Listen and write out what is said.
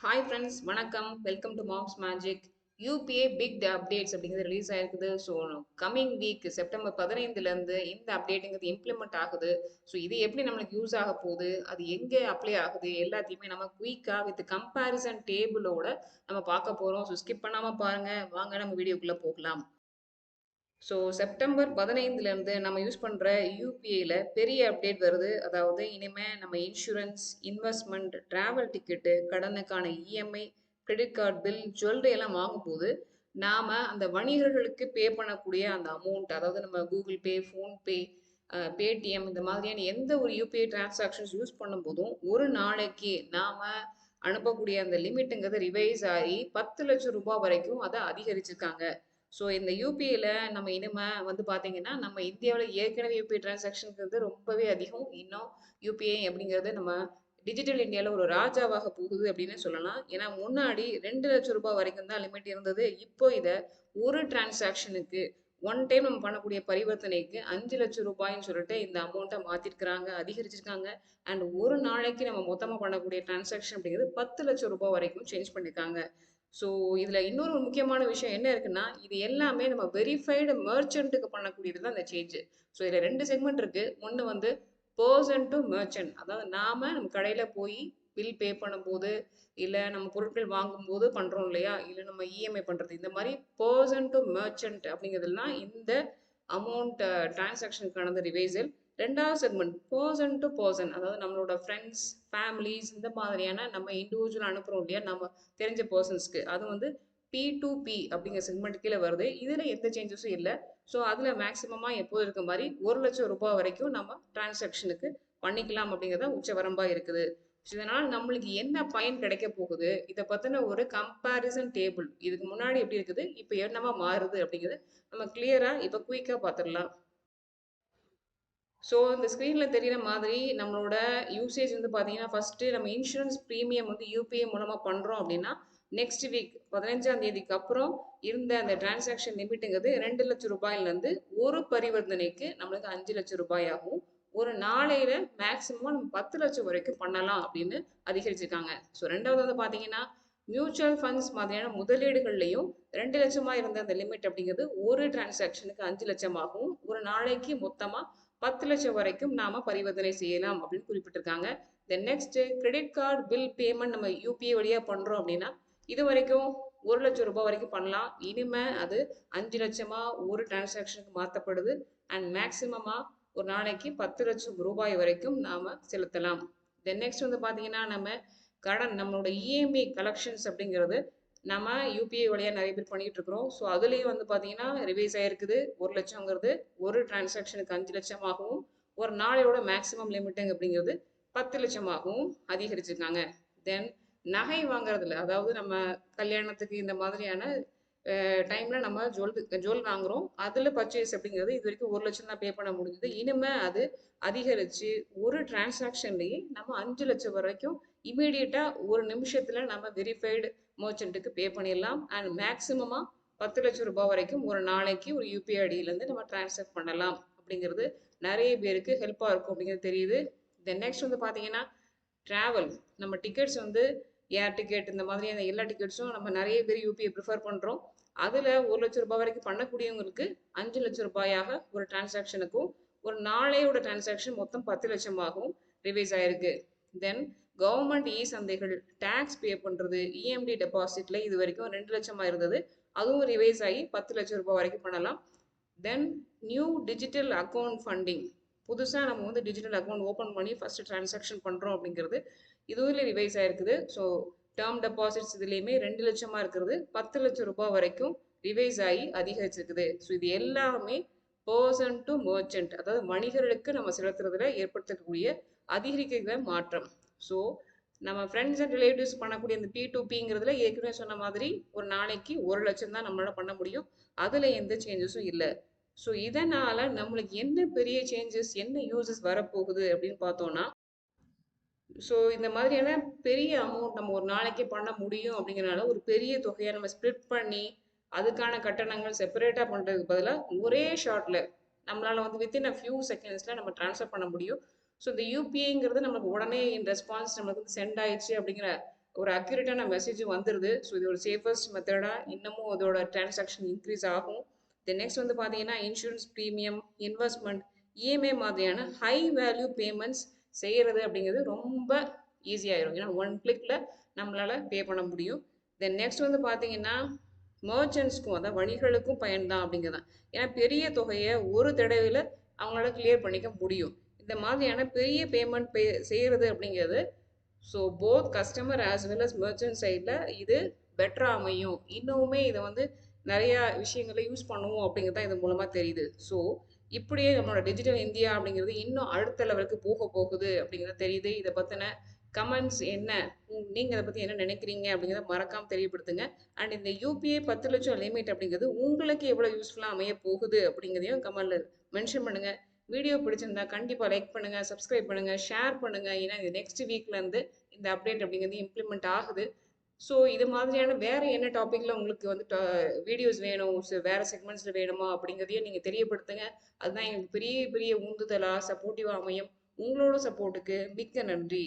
Hi friends வணக்கம். Welcome to mom's magic UPI big updates அப்படிங்கிறது release ஆயிருக்குது. So coming week September பதினைந்துலேருந்து இந்த அப்டேட்டுங்கிறது இம்ப்ளிமெண்ட் ஆகுது. ஸோ இது எப்படி நம்மளுக்கு யூஸ் ஆக போகுது? அது எங்கே அப்ளை ஆகுது? எல்லாத்தையுமே நம்ம குயிக்காக வித் கம்பேரிசன் டேபிளோட நம்ம பார்க்க போகிறோம் ஸோ ஸ்கிப் பண்ணாமல் பாருங்கள் வாங்க நம்ம வீடியோக்குள்ளே போகலாம். ஸோ செப்டம்பர் பதினைந்துலேருந்து நம்ம யூஸ் பண்ணுற யூபிஐயில் பெரிய அப்டேட் வருது. அதாவது இனிமேல் நம்ம இன்சூரன்ஸ் இன்வெஸ்ட்மெண்ட் ட்ராவல் டிக்கெட்டு கடனுக்கான EMI credit card bill jewellery எல்லாம் வாங்கும்போது நாம் அந்த வணிகர்களுக்கு பே பண்ணக்கூடிய அந்த அமௌண்ட் அதாவது நம்ம கூகுள் பே ஃபோன்பே பேடிஎம் இந்த மாதிரியான எந்த ஒரு யூபிஐ டிரான்சாக்ஷன்ஸ் யூஸ் பண்ணும்போதும் ஒரு நாளைக்கு நாம் அனுப்பக்கூடிய அந்த லிமிட்டுங்கிறது ரிவைஸ் ஆகி பத்து லட்சம் ரூபாய் வரைக்கும் அதை அதிகரிச்சிருக்காங்க. ஸோ இந்த யூபிஐயில் நம்ம இனிமே வந்து பார்த்தீங்கன்னா நம்ம இந்தியாவில் ஏற்கனவே யூபிஐ டிரான்சாக்ஷன்ங்கிறது ரொம்பவே அதிகம். இன்னும் யூபிஐ அப்படிங்கிறது நம்ம டிஜிட்டல் இந்தியாவில் ஒரு ராஜாவாக போகுது அப்படின்னு சொல்லலாம். ஏன்னா முன்னாடி ரெண்டு லட்சம் ரூபாய் வரைக்கும் தான் லிமிட் இருந்தது. இப்போ இதை ஒரு டிரான்சாக்ஷனுக்கு ஒன் டைம் நம்ம பண்ணக்கூடிய பரிவர்த்தனைக்கு அஞ்சு லட்சம் ரூபாய்ன்னு சொல்லிட்டு இந்த அமௌண்ட்டை மாற்றிருக்கிறாங்க அதிகரிச்சிருக்காங்க. அண்ட் ஒரு நாளைக்கு நம்ம மொத்தமாக பண்ணக்கூடிய டிரான்சாக்ஷன் அப்படிங்கிறது பத்து லட்சம் ரூபாய் வரைக்கும் சேஞ்ச் பண்ணியிருக்காங்க ஸோ இதில் இன்னொரு ஒரு முக்கியமான விஷயம் என்ன இருக்குன்னா இது எல்லாமே நம்ம வெரிஃபைடு மர்ச்சன்ட்டுக்கு பண்ணக்கூடியது தான் இந்த சேஞ்சு ஸோ இதில் ரெண்டு செக்மெண்ட் இருக்குது ஒன்று வந்து பர்சன் டு மர்ச்சன்ட் அதாவது நாம் நம்ம கடையில் போய் பில் பே பண்ணும்போது இல்லை நம்ம பொருட்கள் வாங்கும்போது பண்ணுறோம் இல்லையா? இல்லை நம்ம இஎம்ஐ பண்ணுறது இந்த மாதிரி பர்சன் டு மர்ச்சன்ட் அப்படிங்கிறதுலாம் இந்த அமௌண்ட் டிரான்சாக்ஷனுக்கான ரிவைசல் ரெண்டாவது செக்மெண்ட் பர்சன் டு பர்சன் அதாவது நம்மளோட ஃப்ரெண்ட்ஸ் ஃபேமிலிஸ் இந்த மாதிரியான நம்ம இண்டிவிஜுவல் அனுப்புகிறோம் இல்லையா? நம்ம தெரிஞ்ச பர்சன்ஸ்க்கு அது வந்து பி டு பி அப்படிங்கிற செக்மெண்ட் கீழே வருது. இதில் எந்த சேஞ்சஸும் இல்லை. ஸோ அதில் மேக்ஸிமமாக எப்போது இருக்க மாதிரி ஒரு லட்சம் ரூபாய் வரைக்கும் நம்ம டிரான்சாக்ஷனுக்கு பண்ணிக்கலாம் அப்படிங்கிறத உச்சவரம்பாக இருக்குது. ஸோ இதனால் நம்மளுக்கு என்ன பயன் கிடைக்க போகுது? இதை பற்றின ஒரு கம்பேரிசன் டேபிள் இதுக்கு முன்னாடி எப்படி இருக்குது? இப்போ என்னவா மாறுது அப்படிங்கிறது நம்ம கிளியராக இப்போ குயிக்காக பார்த்துடலாம். ஸோ இந்த ஸ்க்ரீனில் தெரிகிற மாதிரி நம்மளோட யூசேஜ் வந்து பார்த்தீங்கன்னா ஃபஸ்ட்டு நம்ம இன்சூரன்ஸ் ப்ரீமியம் வந்து யூபிஐ மூலமாக பண்ணுறோம் அப்படின்னா நெக்ஸ்ட் வீக் பதினஞ்சாம் தேதிக்கு அப்புறம் இருந்த அந்த டிரான்சாக்ஷன் லிமிட்டுங்கிறது ரெண்டு லட்சம் ரூபாயிலேருந்து ஒரு பரிவர்த்தனைக்கு நம்மளுக்கு அஞ்சு லட்சம் ரூபாய் ஆகும் ஒரு நாளையில மேக்ஸிமம் நம்ம பத்து லட்சம் வரைக்கும் பண்ணலாம் அப்படின்னு அதிகரிச்சிருக்காங்க. ஸோ ரெண்டாவது வந்து பார்த்தீங்கன்னா மியூச்சுவல் ஃபண்ட்ஸ் மாதிரியான முதலீடுகள்லையும் ரெண்டு லட்சமாக இருந்த அந்த லிமிட் அப்படிங்கிறது ஒரு டிரான்சாக்ஷனுக்கு அஞ்சு லட்சமாகவும் ஒரு நாளைக்கு மொத்தமாக பத்து லட்சம் வரைக்கும் நாம பரிவர்த்தனை செய்யலாம் அப்படின்னு குறிப்பிட்டிருக்காங்க. Then next credit card bill payment நம்ம யூபிஐ வழியா பண்றோம் அப்படின்னா இது வரைக்கும் ஒரு லட்சம் ரூபாய் வரைக்கும் பண்ணலாம். இனிமே அது அஞ்சு லட்சமா ஒரு டிரான்சாக்ஷனுக்கு மாற்றப்படுது அண்ட் மேக்சிமமா ஒரு நாளைக்கு பத்து லட்சம் ரூபாய் வரைக்கும் நாம செலுத்தலாம். தென் நெக்ஸ்ட் வந்து பாத்தீங்கன்னா நம்ம கடன் நம்மளோட இஎம்ஐ கலெக்ஷன்ஸ் அப்படிங்கிறது நம்ம யூபிஐ வழியாக நிறைய பேர் பண்ணிட்டு இருக்கிறோம். ஸோ அதுலேயும் வந்து பார்த்தீங்கன்னா ரிவைஸ் ஆகிருக்குது ஒரு லட்சங்கிறது ஒரு டிரான்சாக்ஷனுக்கு அஞ்சு லட்சமாகவும் ஒரு நாளையோட மேக்ஸிமம் லிமிட்டுங்க அப்படிங்கிறது பத்து லட்சமாகவும் அதிகரிச்சிருக்காங்க. தென் நகை வாங்குறதுல அதாவது நம்ம கல்யாணத்துக்கு இந்த மாதிரியான டைமில் நம்ம ஜுவல் ஜுவல் வாங்குறோம். அதில் பர்ச்சேஸ் அப்படிங்கிறது இது வரைக்கும் ஒரு லட்சம் தான் பே பண்ண முடிஞ்சது. இனிமே அது அதிகரித்து ஒரு டிரான்சாக்ஷன்லேயே நம்ம அஞ்சு லட்சம் வரைக்கும் இமீடியட்டாக ஒரு நிமிஷத்தில் நம்ம வெரிஃபைடு மர்ச்சன்ட்டுக்கு பே பண்ணிடலாம். அண்ட் மேக்ஸிமமாக பத்து லட்சம் ரூபாய் வரைக்கும் ஒரு நாளைக்கு ஒரு யூபிஐ ஐடியிலேருந்து நம்ம டிரான்ஸ்ஃபர் பண்ணலாம் அப்படிங்கிறது நிறைய பேருக்கு ஹெல்ப்பாக இருக்கும் அப்படிங்கிறது தெரியுது. தென் நெக்ஸ்ட் வந்து பார்த்தீங்கன்னா ட்ராவல் நம்ம டிக்கெட்ஸ் வந்து ஏர் டிக்கெட் இந்த மாதிரியான எல்லா டிக்கெட்ஸும் நம்ம நிறைய பேர் யூபிஐ ப்ரிஃபர் பண்ணுறோம் அதில் ஒரு லட்சம் ரூபாய் வரைக்கும் பண்ணக்கூடியவங்களுக்கு அஞ்சு லட்சம் ரூபாயாக ஒரு டிரான்சாக்ஷனுக்கும் ஒரு நாளையோட டிரான்சாக்ஷன் மொத்தம் பத்து லட்சமாகவும் ரிவைஸ் ஆயிருக்கு. தென் கவர்மெண்ட் இ சந்தைகள் டேக்ஸ் பே பண்ணுறது இஎம்டி டெபாசிட்ல இது வரைக்கும் ரெண்டு லட்சமாக இருந்தது. அதுவும் ரிவைஸ் ஆகி பத்து லட்சம் ரூபாய் வரைக்கும் பண்ணலாம். Then new digital account funding புதுசாக நம்ம வந்து டிஜிட்டல் அக்கௌண்ட் ஓப்பன் பண்ணி ஃபர்ஸ்ட் டிரான்சாக்ஷன் பண்ணுறோம் அப்படிங்கிறது இதுவும் ரிவைஸ் ஆயிருக்குது. ஸோ டேர்ம் டெபாசிட்ஸ் இதுலேயுமே ரெண்டு லட்சமாக இருக்கிறது. பத்து லட்சம் ரூபாய் வரைக்கும் ரிவைஸ் ஆகி அதிகரிச்சிருக்குது. ஸோ இது எல்லாமே பர்சன் டு மர்ச்சன்ட் அதாவது வணிகர்களுக்கு நம்ம செலுத்துறதுல ஏற்படுத்தக்கூடிய அதிகரிக்கிற மாற்றம். ஸோ நம்ம ஃப்ரெண்ட்ஸ் அண்ட் ரிலேட்டிவ்ஸ் பண்ணக்கூடிய இந்த பி டு பிங்கிறதுல ஏற்கனவே சொன்ன மாதிரி ஒரு நாளைக்கு ஒரு லட்சம் தான் நம்மளால பண்ண முடியும். அதில் எந்த சேஞ்சஸும் இல்லை. ஸோ இதனால் நம்மளுக்கு என்ன பெரிய சேஞ்சஸ் என்ன யூசஸ் வரப்போகுது அப்படின்னு பார்த்தோன்னா ஸோ இந்த மாதிரியான பெரிய அமௌண்ட் நம்ம ஒரு நாளைக்கு பண்ண முடியும் அப்படிங்கிறனால ஒரு பெரிய தொகையை நம்ம ஸ்ப்ளிட் பண்ணி அதுக்கான கட்டணங்கள் செப்பரேட்டாக பண்ணுறதுக்கு பதிலாக ஒரே ஷார்ட்டில் நம்மளால் வந்து வித்தின் அ ஃபியூ செகண்ட்ஸில் நம்ம ட்ரான்ஸ்ஃபர் பண்ண முடியும். ஸோ இந்த யூபிஐங்கிறது நமக்கு உடனே இன் ரெஸ்பான்ஸ் நம்மளுக்கு வந்து சென்ட் ஆயிடுச்சு அப்படிங்கிற ஒரு அக்யூரேட்டான மெசேஜ் வந்துடுது ஸோ இது ஒரு சேஃபஸ்ட் மெத்தடாக இன்னமும் அதோட டிரான்சாக்ஷன் இன்க்ரீஸ் ஆகும். தென் நெக்ஸ்ட் வந்து பார்த்தீங்கன்னா இன்சூரன்ஸ் ப்ரீமியம் இன்வெஸ்ட்மெண்ட் இஎம்ஐ மாதிரியான ஹை வேல்யூ பேமெண்ட்ஸ் செய்கிறது அப்படிங்கிறது ரொம்ப ஈஸியாயிரும் ஏன்னா ஒன் கிளிக்கில் நம்மளால் பே பண்ண முடியும். தென் நெக்ஸ்ட் வந்து பார்த்தீங்கன்னா மர்ச்சன்ட்ஸ்க்கும் அதாவது வணிகளுக்கும் பயன்தான் அப்படிங்கிறது தான் ஏன்னா பெரிய தொகையை ஒரு தடவையில் அவங்களால கிளியர் பண்ணிக்க முடியும். இந்த மாதிரியான பெரிய பேமெண்ட் பே செய்கிறது அப்படிங்கிறது so both customer as well as merchant சைடில் இது பெட்டராக அமையும். இன்னுமே இதை வந்து நிறையா விஷயங்களை யூஸ் பண்ணுவோம் அப்படிங்கிறது தான் இது மூலமாக தெரியுது. ஸோ இப்படியே நம்மளோட டிஜிட்டல் இந்தியா அப்படிங்கிறது இன்னும் அடுத்த லெவலுக்கு போக போகுது அப்படிங்கிறது தெரியுது. இதை பற்றின கமெண்ட்ஸ் என்ன? நீங்கள் இதை பற்றி என்ன நினைக்கிறீங்க அப்படிங்கிறத மறக்காமல் தெரியப்படுத்துங்க. அண்ட் இந்த யூபிஐ பத்து லட்சம் லிமிட் அப்படிங்கிறது உங்களுக்கு எவ்வளோ யூஸ்ஃபுல்லாக அமைய போகுது அப்படிங்கிறதையும் கமெண்டில் மென்ஷன் பண்ணுங்கள் வீடியோ பிடிச்சிருந்தா கண்டிப்பாக லைக் பண்ணுங்கள் சப்ஸ்கிரைப் பண்ணுங்கள் ஷேர் பண்ணுங்கள் ஏன்னா இது நெக்ஸ்ட் வீக்லேருந்து இந்த அப்டேட் அப்படிங்கிறது இம்ப்ளிமெண்ட் ஆகுது. ஸோ இது மாதிரியான வேறு என்ன டாப்பிக்கில் உங்களுக்கு வந்து வீடியோஸ் வேணும் ஸோ வேறு செக்மெண்ட்ஸில் வேணுமா அப்படிங்கிறதையும் நீங்கள் தெரியப்படுத்துங்க. அதுதான் எங்களுக்கு பெரிய பெரிய உந்துதலாக சப்போர்ட்டிவாக அமையும். உங்களோட சப்போர்ட்டுக்கு மிக்க நன்றி.